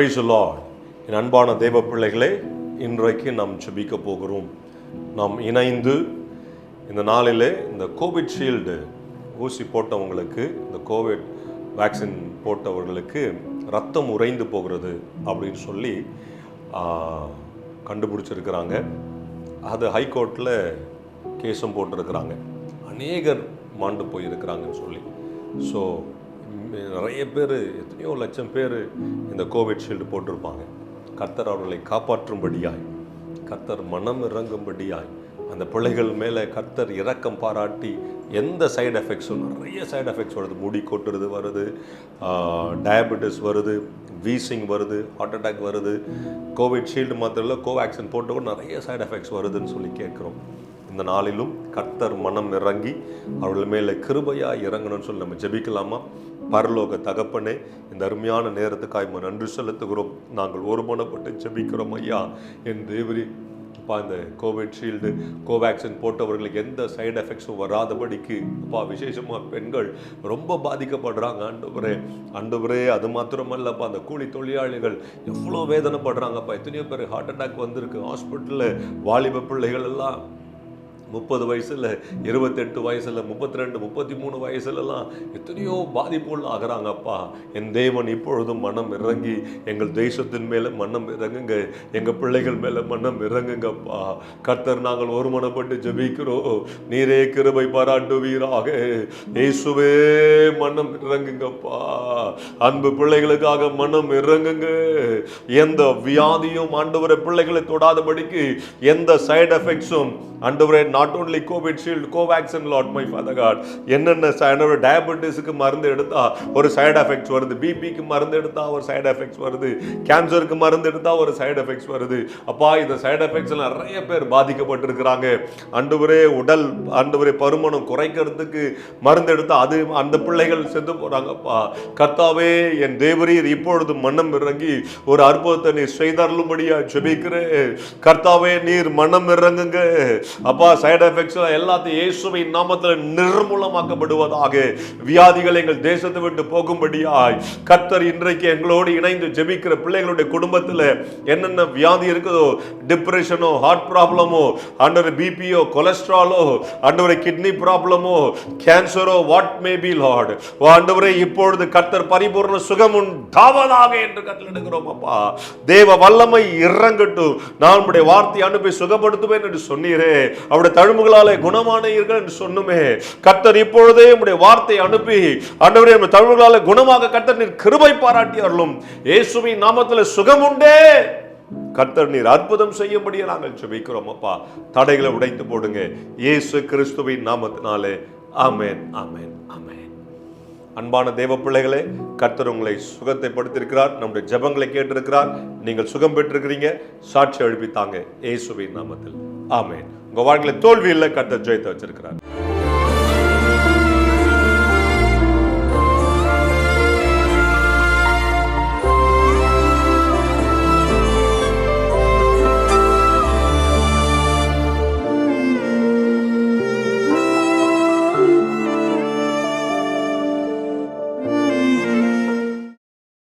Price Lord என் அன்பான தேவ பிள்ளைகளே இன்றைக்கு நாம் செபிக்க போகிறோம். நாம் இணைந்து இந்த நாளிலே இந்த கோவிட் ஷீல்டு ஊசி போட்டவங்களுக்கு இந்த கோவிட் வேக்சின் போட்டவர்களுக்கு ரத்தம் உறைந்து போகிறது அப்படின்னு சொல்லி கண்டுபிடிச்சிருக்கிறாங்க. அது ஹைகோர்ட்டில் கேஸும் போட்டிருக்கிறாங்க. அநேகர் மாண்டு போயிருக்கிறாங்கன்னு சொல்லி. ஸோ நிறைய பேர் எத்தனையோ லட்சம் பேர் இந்த கோவிட்ஷீல்டு போட்டிருப்பாங்க. கர்த்தர் அவர்களை காப்பாற்றும்படியாய் கர்த்தர் மனம் இறங்கும்படியாய் அந்த பிள்ளைகள் மேலே கர்த்தர் இரக்கம் பாராட்டி எந்த சைடு எஃபெக்ட்ஸும் நிறைய சைடு எஃபெக்ட்ஸ் வருது. முடி கொட்டுறது வருது டயபெட்டிஸ் வருது வீசிங் வருது ஹார்ட் அட்டாக் வருது. கோவிட்ஷீல்டு மாத்திரம் இல்லை கோவேக்சின் போட்டு கூட நிறைய சைடு எஃபெக்ட்ஸ் வருதுன்னு சொல்லி கேட்குறோம். இந்த நாளிலும் கர்த்தர் மனம் இறங்கி அவர்கள் மேலே கிருபையா இறங்கணும்னு சொல்லி நம்ம ஜெபிக்கலாமா? பரலோக தகப்பனே இந்த அருமையான நேரத்துக்காக உம்மை நன்றி செலுத்துகிறோம். நாங்கள் ஒருமனப்பட்டு ஜெபிக்கிறோம் ஐயா. என் தேவரி அப்பா இந்த கோவிஷீல்டு கோவேக்சின் போட்டவர்களுக்கு எந்த சைடு எஃபெக்ட்ஸும் வராதபடிக்கு அப்பா விசேஷமாக பெண்கள் ரொம்ப பாதிக்கப்படுறாங்க ஆண்டவரே. ஆண்டவரே அது மாத்திரமல்லப்பா அந்த கூலி தொழிலாளிகள் எவ்வளோ வேதனைப்படுறாங்கப்பா. எத்தனையோ பேர் ஹார்ட் அட்டாக் வந்திருக்கு. ஹாஸ்பிட்டலில் வாலிப பிள்ளைகள் எல்லாம் முப்பது வயசுல இருபத்தெட்டு வயசுல முப்பத்தி ரெண்டு முப்பத்தி மூணு வயசுலலாம் எத்தனையோ பாதிப்புள்ள ஆகிறாங்கப்பா. என் தேவன் இப்பொழுதும் மனம் இறங்கி எங்கள் தேசத்தின் மேலே மனம் இறங்குங்க எங்கள் பிள்ளைகள் மேலே மனம் இறங்குங்கப்பா. கர்த்தர் நாங்கள் ஒருமனப்பட்டு ஜபிக்கிறோம். நீரே கிருபை பாராட்டுவீராக. இயேசுவே மனம் இறங்குங்கப்பா. அன்பு பிள்ளைகளுக்காக மனம் இறங்குங்க. எந்த வியாதியும் ஆண்டவரை பிள்ளைகளை தொடாதபடிக்கு எந்த சைடு எஃபெக்ட்ஸும் ஆண்டவரே not only Covishield Covaxin lord my father god என்னென்ன என்னோட டயபெட்டிஸுக்கு மருந்து எடுத்தா ஒரு சைடு எஃபெக்ட்ஸ் வருது. பிபிக்கு மருந்து எடுத்தா ஒரு சைடு எஃபெக்ட்ஸ் வருது. கேன்சருக்கு மருந்து எடுத்தா ஒரு சைடு எஃபெக்ட்ஸ் வருது. அப்பா இந்த சைடு எஃபெக்ட்ஸ் நிறைய பேர் பாதிக்கப்பட்டிருக்கிறாங்க. ஒரே உடல் ஆண்டவரே பருமனம் குறைக்கிறதுக்கு மருந்து எடுத்தா அது அந்த பிள்ளைகள் செத்து போறாங்கப்பா. கர்த்தாவே என் தேவரீர் இப்பொழுது மன்னம் இறங்கி ஒரு அற்புதத்தை நீ செய்தருளும்படியா ஜெபிக்கிறேன். கர்த்தாவே நீர் மன்னம் இறங்குங்க. அப்பா சைடு எஃபெக்ட்ஸ் எல்லாத்தையும் இயேசுவை நாமத்தில் நிர்மூலமாக்கப்படுவதாக வியாதிகள் எங்கள் தேசத்தை விட்டு போகும்படியாய் கர்த்தர் இன்றைக்கு எங்களோடு இணைந்து ஜெபிக்கிற பிள்ளைகளுடைய குடும்பத்தில் என்னென்ன வியாதி இருக்குதோ டிப்ரெஷனோ ஹார்ட் ப்ராப்ளமோ அண்டர் பிபியோ கொலஸ்ட்ராலோ அண்டவரை கிட்னி ப்ராப்ளமோ கேன்சரோ வாட் மே பி லார்ட் ஆண்டவரே இப்பொழுது கர்த்தர் பரிபூர்ண சுகம் உண்டாவதாக என்று கட்டளிடுகிறோம் அப்பா. தேவ வல்லமை இறங்கட்டும். நான் உடைய வார்த்தை அனுப்பி சுகப்படுத்துவேன் என்று சொன்னீரே. அவருடைய தழும்புகளாலே குணமானீர்கள் என்று சொன்னுமே. கர்த்தர் இப்பொழுதே உடைய வார்த்தை அனுப்பி ஆண்டவரே உம்முடைய தழும்புகளாலே குணமாக கர்த்தர் நீர் கிருபை பாராட்டி அருளும் இயேசுவின் நாமத்தில் சுகம் உண்டே. கர்த்தர் நீர் அற்புதம் செய்யும்படியே நாங்கள் ஜெபிக்கிறோம் அப்பா. தடைகளை உடைத்து போடுங்க. இயேசு கிறிஸ்துவின் நாமத்தினாலே. ஆமேன் ஆமேன் ஆமேன். அன்பான தேவ பிள்ளைகளே கர்த்தர் உங்களை சுகத்தை படுத்திருக்கிறார் நம்முடைய ஜெபங்களை கேட்டிருக்கிறார். நீங்கள் சுகம் பெற்றிருக்கிறீங்க சாட்சி எழுப்பித்தாங்க இயேசுவின் நாமத்தில். ஆமேன். உங்கள் வாழ்க்கையில் தோல்வி இல்லை கட்ட ஜெயித்து வச்சிருக்கிறார்.